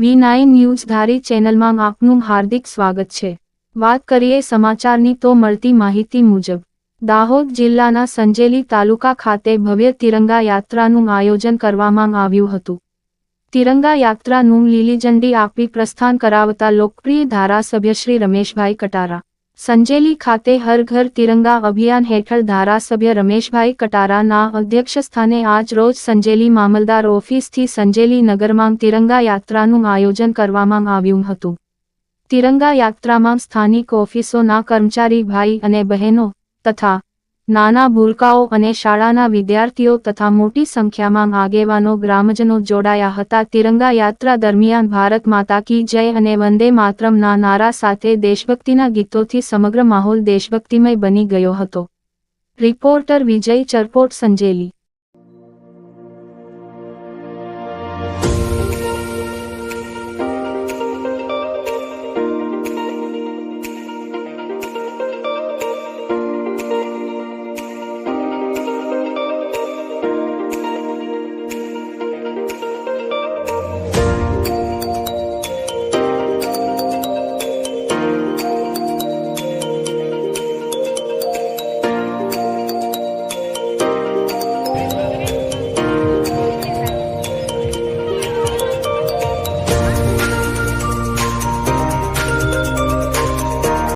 વી nine news ધારી ચેનલમાં આપનું હાર્દિક સ્વાગત છે. વાત કરીએ સમાચારની તો મળતી માહિતી મુજબ, દાહોદ જિલ્લાના સંજેલી તાલુકા ખાતે ભવ્ય તિરંગા યાત્રાનું આયોજન કરવામાં આવ્યું હતું. તિરંગા યાત્રાનું લીલી ઝંડી આપી પ્રસ્થાન કરાવતા લોકપ્રિય ધારાસભ્ય શ્રી રમેશભાઈ કટારા સંજેલી ખાતે હર ઘર તિરંગા અભિયાન હેઠળ ધારાસભ્ય રમેશભાઈ કટારાના અધ્યક્ષસ્થાને આજ રોજ સંજેલી મામલદાર ઓફિસથી સંજેલી નગરમાં તિરંગા યાત્રાનું આયોજન કરવામાં આવ્યું હતું. તિરંગા યાત્રામાં સ્થાનિક ઓફિસોના કર્મચારી ભાઈ અને બહેનો તથા નાના ભૂલકાઓ અને શાળાના વિદ્યાર્થીઓ તથા મોટી સંખ્યામાં આગેવાનો ગ્રામજનો જોડાયા હતા. તિરંગા યાત્રા દરમિયાન ભારત માતા કી જય અને વંદે માતરમના નારા સાથે દેશભક્તિના ગીતોથી સમગ્ર માહોલ દેશભક્તિમય બની ગયો હતો. રિપોર્ટર વિજય ચરપોટ સંજેલી.